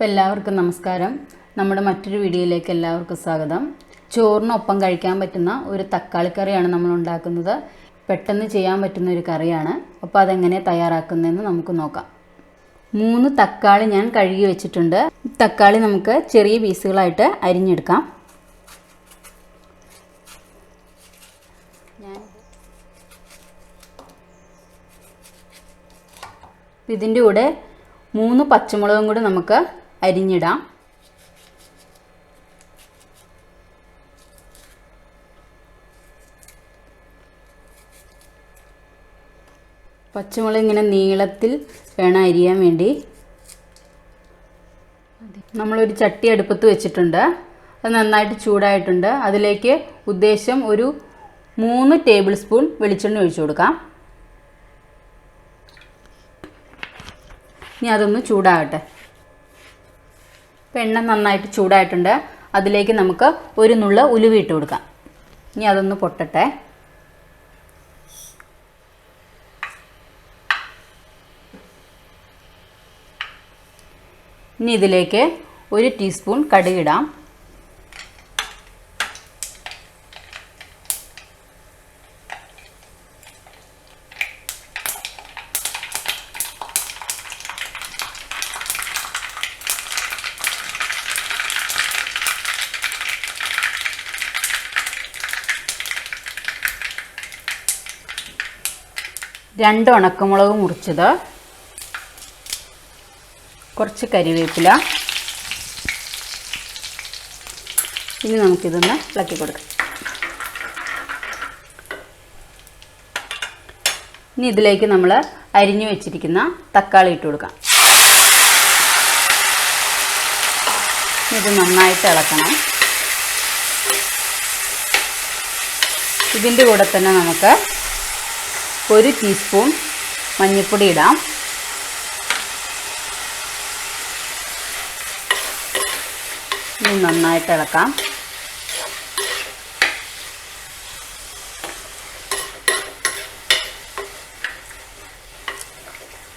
അപ്പോൾ എല്ലാവർക്കും നമസ്കാരം. നമ്മുടെ മറ്റൊരു വീഡിയോയിലേക്ക് എല്ലാവർക്കും സ്വാഗതം. ചോറിനൊപ്പം കഴിക്കാൻ പറ്റുന്ന ഒരു തക്കാളി കറിയാണ് നമ്മൾ ഉണ്ടാക്കുന്നത്. പെട്ടെന്ന് ചെയ്യാൻ പറ്റുന്ന ഒരു കറിയാണ്. അപ്പോൾ അതെങ്ങനെ തയ്യാറാക്കുന്നതെന്ന് നമുക്ക് നോക്കാം. മൂന്ന് തക്കാളി ഞാൻ കഴുകി വെച്ചിട്ടുണ്ട്. തക്കാളി നമുക്ക് ചെറിയ പീസുകളായിട്ട് അരിഞ്ഞെടുക്കാം. ഇതിന്റെ കൂടെ മൂന്ന് പച്ചമുളകും കൂടി നമുക്ക് അരിഞ്ഞിടാം. പച്ചമുളക് ഇങ്ങനെ നീളത്തിൽ വേണം അരിയാൻ വേണ്ടി. നമ്മളൊരു ചട്ടി അടുപ്പത്ത് വെച്ചിട്ടുണ്ട്. അത് നന്നായിട്ട് ചൂടായിട്ടുണ്ട്. അതിലേക്ക് ഉദ്ദേശം ഒരു മൂന്ന് ടേബിൾ സ്പൂൺ വെളിച്ചെണ്ണ ഒഴിച്ചു കൊടുക്കാം. ഇനി അതൊന്ന് ചൂടാകട്ടെ. ഇപ്പം എണ്ണ നന്നായിട്ട് ചൂടായിട്ടുണ്ട്. അതിലേക്ക് നമുക്ക് ഒരു നുള്ള ഉലുവ ഇട്ട് കൊടുക്കാം. ഇനി അതൊന്ന് പൊട്ടട്ടെ. ഇനി ഇതിലേക്ക് ഒരു ടീസ്പൂൺ കടുകിടാം രണ്ട് ഉണക്കമുളക് മുറിച്ചത്. കുറച്ച് കരിവേപ്പില. ഇനി നമുക്കിതൊന്ന് ഇളക്കി കൊടുക്കാം. ഇനി ഇതിലേക്ക് നമ്മൾ അരിഞ്ഞു വെച്ചിരിക്കുന്ന തക്കാളി ഇട്ട് കൊടുക്കാം. ഇത് നന്നായിട്ട് ഇളക്കണം. ഇതിന്റെ കൂടെ തന്നെ നമുക്ക് ഒരു ടീസ്പൂൺ മഞ്ഞൾപ്പൊടി ഇടാം. ഇനി നന്നായിട്ട് ഇളക്കാം.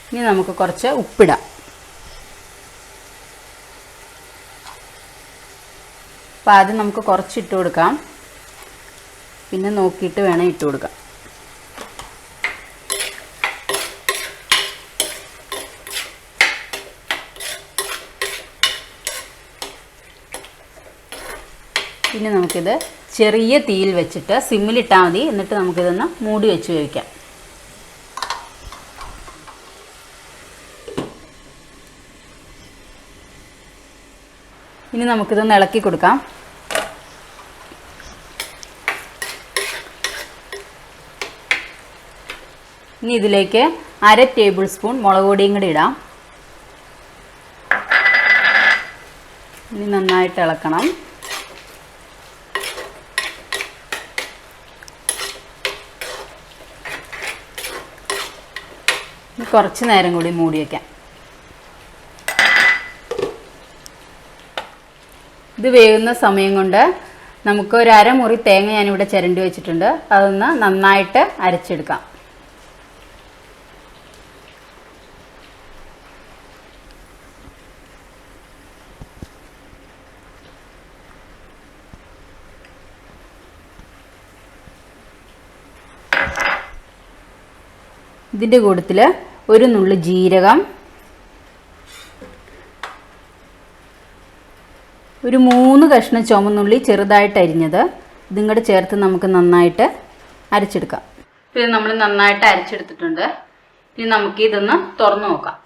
ഇനി നമുക്ക് കുറച്ച് ഉപ്പിടാം. അപ്പോൾ ആദ്യം നമുക്ക് കുറച്ച് ഇട്ട് കൊടുക്കാം. പിന്നെ നോക്കിയിട്ട് വേണം ഇട്ട് കൊടുക്കാം. ഇനി നമുക്കിത് ചെറിയ തീയിൽ വെച്ചിട്ട് സിമ്മിലിട്ടാൽ മതി. എന്നിട്ട് നമുക്കിതൊന്ന് മൂടി വെച്ച് വേവിക്കാം. ഇനി നമുക്കിതൊന്ന് ഇളക്കി കൊടുക്കാം. ഇനി ഇതിലേക്ക് അര ടേബിൾ സ്പൂൺ മുളക് പൊടിയും കൂടി ഇടാം. ഇനി നന്നായിട്ട് ഇളക്കണം. കുറച്ച് നേരം കൂടി മൂടി വയ്ക്കാം ഇത് വേകുന്ന സമയം കൊണ്ട് നമുക്ക് ഒരു അരമുറി തേങ്ങ ഞാനിവിടെ ചിരണ്ടി വെച്ചിട്ടുണ്ട്. അതൊന്ന് നന്നായിട്ട് അരച്ചെടുക്കാം. ഇതിന്റെ കൂട്ടത്തിൽ ഒരു നുള്ളു ജീരകം ഒരു മൂന്ന് കഷ്ണം ചുമന്നുള്ളി ചെറുതായിട്ട് അരിഞ്ഞത്. ഇതും കൂടെ ചേർത്ത് നമുക്ക് നന്നായിട്ട് അരച്ചെടുക്കാം. ഇത് നമ്മൾ നന്നായിട്ട് അരച്ചെടുത്തിട്ടുണ്ട്. ഇനി നമുക്ക് ഇതൊന്ന് തുറന്നു നോക്കാം.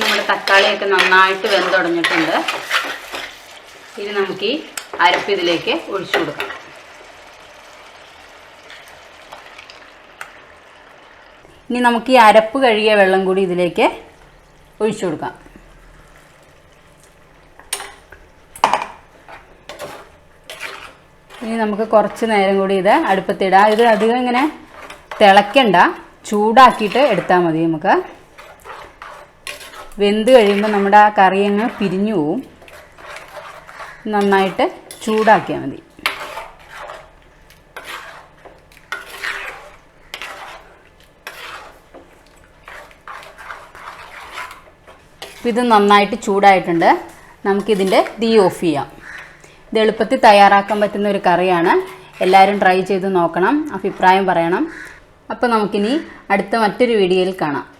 നമ്മുടെ തക്കാളിയൊക്കെ നന്നായിട്ട് വെന്തുടഞ്ഞിട്ടുണ്ട് ഇനി നമുക്ക് ഈ അരപ്പ് ഇതിലേക്ക് ഒഴിച്ചു കൊടുക്കാം. ഇനി നമുക്ക് ഈ അരപ്പ് കഴുകിയ വെള്ളം കൂടി ഇതിലേക്ക് ഒഴിച്ചു കൊടുക്കാം. ഇനി നമുക്ക് കുറച്ച് നേരം കൂടി ഇത് അടുപ്പത്തിടാം ഇത് അധികം ഇങ്ങനെ തിളയ്ക്കണ്ട ചൂടാക്കിയിട്ട് എടുത്താൽ മതി നമുക്ക്. വെന്ത് കഴിയുമ്പോൾ നമ്മുടെ ആ കറി അങ്ങ് പിരിഞ്ഞു പോവും. നന്നായിട്ട് ചൂടാക്കിയാൽ മതി. ഇത് നന്നായിട്ട് ചൂടായിട്ടുണ്ട്. നമുക്കിതിന്റെ തീ ഓഫ് ചെയ്യാം. ഇത് എളുപ്പത്തിൽ തയ്യാറാക്കാൻ പറ്റുന്ന ഒരു കറിയാണ്. എല്ലാവരും ട്രൈ ചെയ്ത് നോക്കണം. അഭിപ്രായം പറയണം. അപ്പോൾ നമുക്കിനി അടുത്ത മറ്റൊരു വീഡിയോയിൽ കാണാം.